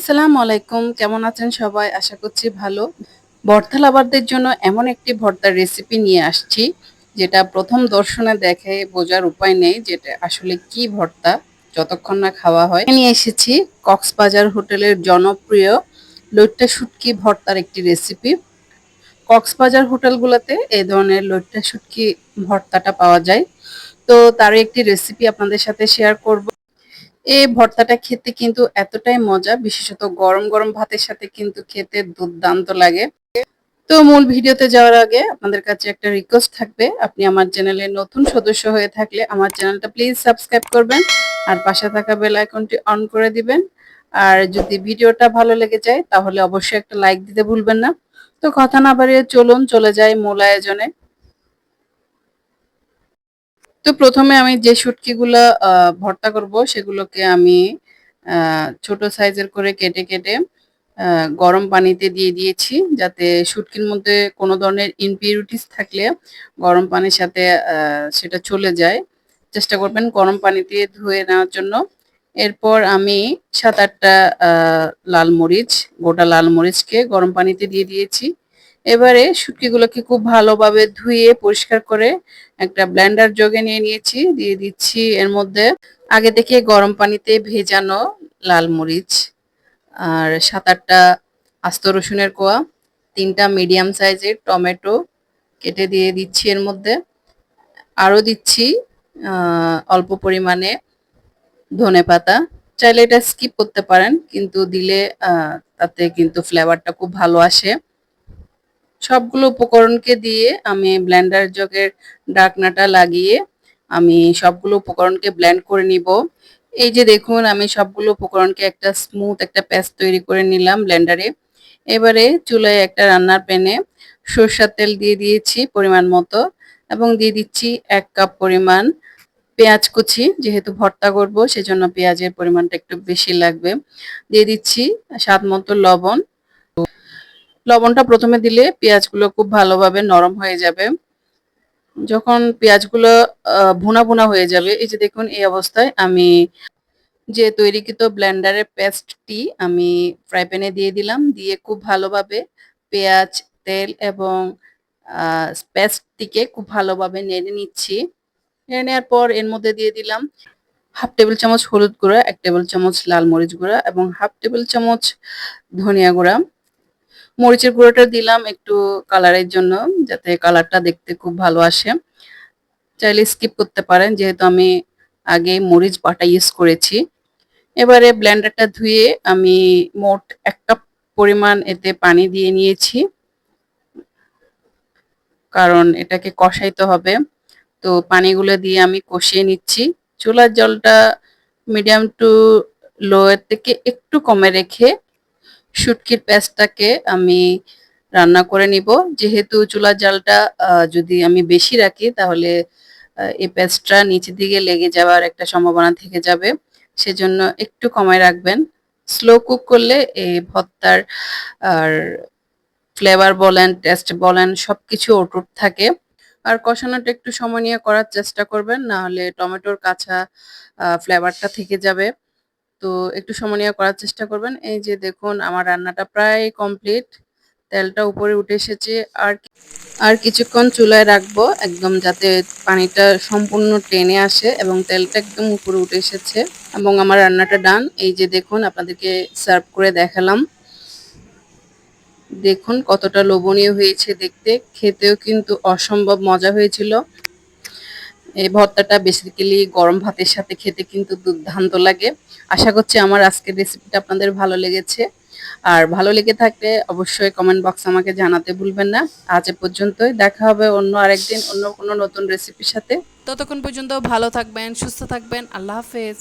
আসসালামু আলাইকুম, কেমন আছেন সবাই? আশা করছি ভালো। ভর্তা লাভারদের জন্য এমন একটি ভর্তার রেসিপি নিয়ে আসছি, যেটা প্রথম দর্শনে দেখে বোঝার উপায় নেই যেটা আসলে কি ভর্তা, যতক্ষণ না খাওয়া হয়। নিয়ে এসেছি কক্সবাজার হোটেলের জনপ্রিয় লইট্টা শুটকি ভর্তার একটি রেসিপি কক্সবাজার হোটেলগুলোতে এই ধরনের লইট্টা শুটকি ভর্তাটা পাওয়া যায়। তো তার একটি রেসিপি আপনাদের সাথে শেয়ার করব। এই ভর্তাটা খেতে কিন্তু এতটাই মজা, বিশেষত গরম গরম ভাতের সাথে কিন্তু খেতে দুর্দান্ত লাগে। তো মূল ভিডিওতে যাওয়ার আগে আপনাদের কাছে একটা রিকোয়েস্ট থাকবে, আপনি আমার চ্যানেলে নতুন সদস্য হয়ে থাকলে আমার চ্যানেলটা প্লিজ সাবস্ক্রাইব করবেন আর পাশে থাকা বেল আইকনটি অন করে দিবেন। আর যদি ভিডিওটা ভালো লেগে যায় তাহলে অবশ্যই একটা লাইক দিতে ভুলবেন না। তো কথা না বাড়িয়ে চলুন, চলে যাই মূল আয়োজনে। তো প্রথমে আমি যে শুটকিগুলো ভর্তা করব সেগুলোকে আমি ছোট সাইজের করে কেটে কেটে গরম পানিতে দিয়ে দিয়েছি যাতে শুটকির মধ্যে কোনো ধরনের ইনপিউরিটিস থাকলে গরম পানির সাথে সেটা চলে যায়। চেষ্টা করবেন গরম পানিতে ধুয়ে নেওয়ার জন্য। এরপর আমি সাত আটটা লাল মরিচ, গোটা লাল মরিচকে গরম পানিতে দিয়ে দিয়েছি। এবারে শুটকিগুলোকে খুব ভালোভাবে ধুয়ে পরিষ্কার করে একটা ব্লেন্ডার জগে নিয়ে নিয়েছি, দিয়ে দিচ্ছি এর মধ্যে আগে থেকে গরম পানিতে ভেজানো লাল মরিচ আর সাত আটটা আস্ত রসুনের কোয়া, তিনটা মিডিয়াম সাইজের টমেটো কেটে দিয়ে দিচ্ছি এর মধ্যে। আরও দিচ্ছি অল্প পরিমাণে ধনে পাতা। চাইলে এটা স্কিপ করতে পারেন, কিন্তু দিলে তাতে কিন্তু ফ্লেভারটা খুব ভালো আসে। সবগুলো উপকরণকে দিয়ে আমি ব্লেন্ডার জগের ডাকনাটা লাগিয়ে আমি সবগুলো উপকরণকে ব্লেন্ড করে নিব। এই যে দেখুন, আমি সবগুলো উপকরণকে একটা স্মুথ একটা পেস্ট তৈরি করে নিলাম ব্লেন্ডারে। এবারে চুলায় একটা রান্নার প্যানে সরষার তেল দিয়ে দিয়েছি পরিমাণ মতো এবং দিয়ে দিচ্ছি এক কাপ পরিমাণ পেঁয়াজ কুচি, যেহেতু ভর্তা করব, সেজন্য পেঁয়াজের পরিমাণটা একটু বেশি লাগবে। দিয়ে দিচ্ছি স্বাদ মতো লবণ লবণটা প্রথমে দিলে পেঁয়াজগুলো খুব ভালোভাবে নরম হয়ে যাবে। যখন পেঁয়াজগুলো ভুনা ভুনা হয়ে যাবে, এই যে দেখুন এই অবস্থায় আমি যে তৈরিকৃত ব্লেন্ডারের পেস্টটি আমি ফ্রাই প্যানে দিয়ে দিলাম, দিয়ে খুব ভালোভাবে পেঁয়াজ, তেল এবং পেস্টটিকে খুব ভালোভাবে নেড়ে নিচ্ছি। নেড়ে নেওয়ার পর এর মধ্যে দিয়ে দিলাম হাফ টেবিল চামচ হলুদ গুঁড়া, এক টেবিল চামচ লাল মরিচ গুঁড়া এবং হাফ টেবিল চামচ ধনিয়া গুঁড়া। মরিচের গুঁড়োটা দিলাম একটু কালারের জন্য, যাতে কালারটা দেখতে খুব ভালো আসে। চাইলে স্কিপ করতে পারেন, যেহেতু আমি আগে মরিচ বাটা ইউজ করেছি। এবারে ব্লেন্ডারটা ধুয়ে আমি মোট এক কাপ পরিমাণ এতে পানি দিয়ে নিয়েছি। কারণ এটাকে কষাইতে হবে। তো পানিগুলো দিয়ে আমি কষিয়ে নিচ্ছি। চুলার জলটা মিডিয়াম টু লো এর থেকে একটু কমে রেখে শুটকির পেস্টটাকে আমি রান্না করে নিব। যেহেতু চুলার জালটা যদি আমি বেশি রাখি, তাহলে এই পেস্টটা নিচের দিকে লেগে যাওয়ার একটা সম্ভাবনা থেকে যাবে। সেজন্য একটু কমায় রাখবেন। স্লো কুক করলে এই ভর্তার, আর ফ্লেভার বলেন, টেস্ট বলেন, সবকিছু অটুট থাকে। আর কষানোটা একটু সময় নিয়ে করার চেষ্টা করবেন, না হলে টমেটোর কাঁচা ফ্লেভারটা থেকে যাবে। তো একটু সময় নিয়ে করার চেষ্টা করবেন। এই যে দেখুন, আমার রান্নাটা প্রায় কমপ্লিট তেলটা উপরে উঠে এসেছে। আর আর কিছুক্ষণ চুলায় রাখব একদম যাতে পানিটা সম্পূর্ণ টেনে আসে এবং তেলটা একদম উপরে উঠে এসেছে এবং আমার রান্নাটা ডান এই যে দেখুন, আপনাদেরকে সার্ভ করে দেখালাম। দেখুন কতটা লোভনীয় হয়েছে দেখতে। খেতেও কিন্তু অসম্ভব মজা হয়েছিল। এই ভর্তাটা বেসিক্যালি গরম ভাতের সাথে খেতে কিন্তু দুর্দান্ত লাগে। আশা করছি আমার আজকের রেসিপিটা আপনাদের ভালো লেগেছে। আর ভালো লেগে থাকলে অবশ্যই কমেন্ট বক্স আমাকে জানাতে ভুলবেন না। আজ এ পর্যন্তই, দেখা হবে অন্য আরেকদিন অন্য কোনো নতুন রেসিপির সাথে। ততক্ষণ পর্যন্ত ভালো থাকবেন, সুস্থ থাকবেন, আল্লাহ হাফেজ।